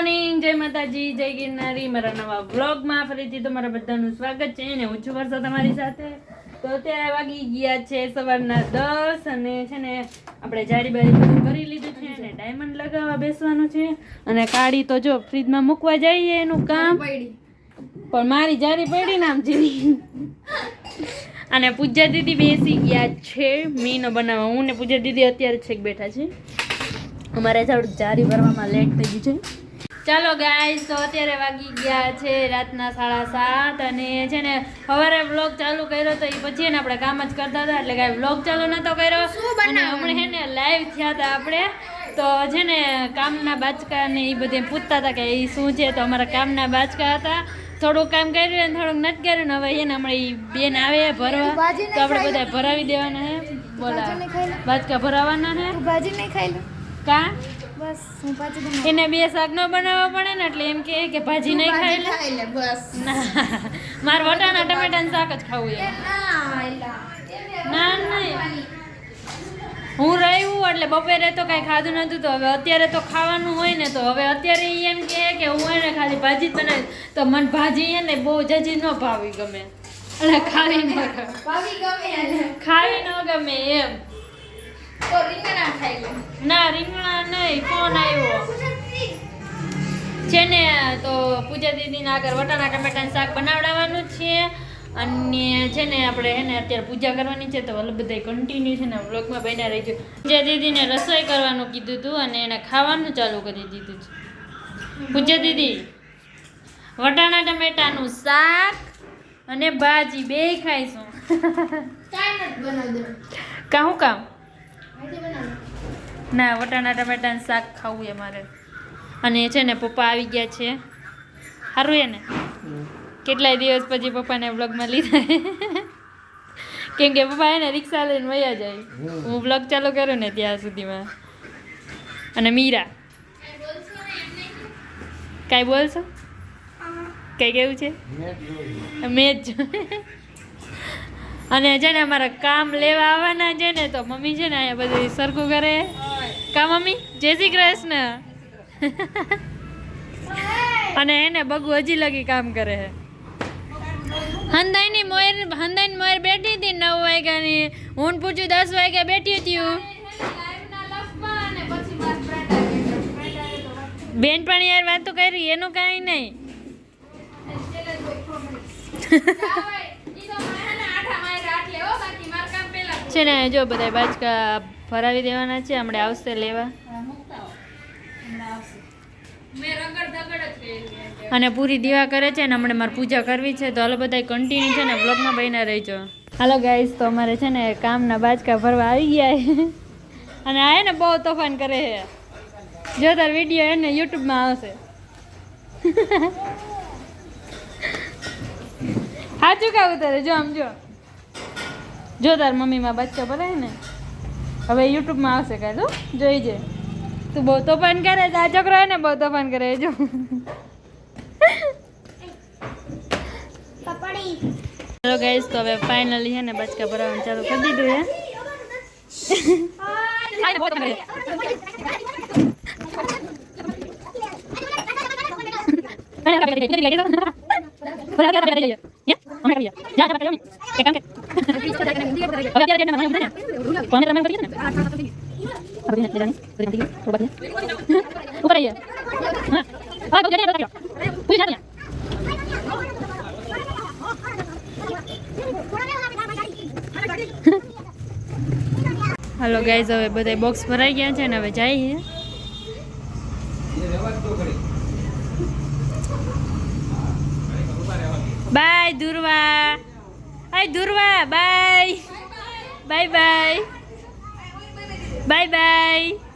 Morning જય માતાજી, જય ગિરનારી. મારા નવા વ્લોગમાં ફરીથી તમારા બધાનું સ્વાગત છે ને હું છું વર્ષા તમારી સાથે. તો અત્યારે વાગી ગયા છે સવારના દસ અને છે ને આપણે જાડી બારી કરી લીધું છે અને ડાયમંડ લગાવવા બેસવાનું છે. અને કાળી તો જો ફ્રીજમાં મૂકવા જઈએ એનું કામ. પણ મારી જારી પડી ને આમ જેવી અને પૂજા દીદી બેસી ગયા છે. મીનો બનાવવા. હું ને પૂજા દીદી અત્યારે છેક બેઠા છે અમારે થોડુંક જારી ભરવામાં લેટ થઈ ગયું છે. ચાલો ગાઈસ તો અત્યારે વાગી ગયા છે રાતના સાડા સાત અને છે ને સવારે વ્લોગ ચાલુ કર્યો તો એ પછી ને આપણે કામ જ કરતા હતા એટલે કાંઈ વ્લોગ ચાલુ નતો કર્યો. અને હમણાં છે ને લાઈવ થયા હતા આપણે. તો છે ને કામના બાચકા ને એ બધે પૂછતા હતા કે એ શું છે? તો અમારા કામના બાચકા હતા. થોડુંક કામ કર્યું અને થોડુંક નથી કર્યું ને હવે છે ને હમણાં એ બેન આવે ભરવા. તો આપણે બધા ભરાવી દેવાના છે. બોલા. બાચકા ભરાવાના છે? ભાજી નહીં ખાઈ કા? બસ હું પાછી બનાવું. એને બે શાક ન બનાવવા પડે ને એટલે એમ કે કે ભાજી નહીં ખાઈ લે. ખાઈ લે બસ. ના મારે વટાણા ટમેટાનું શાક જ ખાવું એ ના ના નહીં હું રહ્યું એટલે બપોરે તો કાંઈ ખાધું નહોતું તો હવે અત્યારે તો ખાવાનું હોય ને તો હવે અત્યારે એમ કહે કે હું એને ખાલી ભાજી જ બનાવી તો મને ભાજી છે ને બહુ જજી ન ભાવી ગમે. એટલે ખાવી ન ગમે. ખાવી ન ગમે એમ. ના રીંગણા નહીં ફોન આવ્યો. છે ને તો પૂજા દીદીના આગળ વટાણા ટમેટાનું શાક બનાવડાવવાનું છે. અને છે ને આપણે એને અત્યારે પૂજા કરવાની છે તો ઓલું બધા કન્ટિન્યુ છે ને બ્લોગમાં બન્યા રહીજો. પૂજા દીદીને રસોઈ કરવાનું કીધું હતું અને એને ખાવાનું ચાલુ કરી દીધું છે. પૂજા દીદી વટાણા ટમેટાનું શાક અને ભાજી બેય ખાઈશું. કામ? બનાવ ના વટાણા ટમેટાનું શાક ખાવું એ મારે. અને છે ને પપ્પા આવી ગયા છે. સારું એને કેટલાય દિવસ પછી પપ્પાને બ્લોગમાં લીધા કેમ કે પપ્પા એને રિક્ષા લઈને વયા જાય. હું બ્લોગ ચાલુ કરું ને ત્યાં સુધીમાં. અને મીરા? કાંઈ બોલશો? કઈ કેવું છે? મેં જ અને છે ને અમારા કામ લેવા આવવાના છે ને તો મમ્મી છે ને અહીંયા બધું સરખું કરે. કા મમ્મી? જય શ્રી કૃષ્ણ. અને એને બગુ હજી લગી કામ કરે છે. હંદાઈની મોયર હંદાઈની મોયર બેઠી હતી નવ વાગ્યાની. હું પૂછ્યું દસ વાગ્યા બેઠી હતી બેન પણ યાર વાત તો કરી, એનું કાંઈ નહીં. છે ને જો બધા બાજકા ભરાવી દેવાના છે હમણાં આવશે લેવા. અને પૂરી દીવા કરે છે ને હમણાં મારે પૂજા કરવી છે તો હાલો બધા કન્ટિન્યુ છે ને બ્લોગમાં બહીને રહેજો. હાલો ગાઈસ તો અમારે છે ને કામના બાજકા ભરવા આવી ગયા અને આ ને બહુ તોફાન કરે છે. જો તાર વીડિયો એને યુટ્યુબમાં આવશે. સાચું કાવું તારે જો આમ જો. જો તાર મમ્મીમાં બચ્ચો ભરાય ને હવે યુટ્યુબમાં આવશે કાંઈ તું જોઈ જે તું બહુ તોફાન કરે છે આ છોકરો હે ને બહુ તોફાન કરે છે, જો પપડી ચલો ગાઈસ તો હવે ફાઇનલી છે ને બચકા ભરાવાનું ચાલુ કરી દીધું હાલો ગાઈઝ હવે બધા બોક્સ ભરાઈ ગયા છે ને હવે જઈએ bye Durva. Hi Durva bye. Bye bye. Bye bye.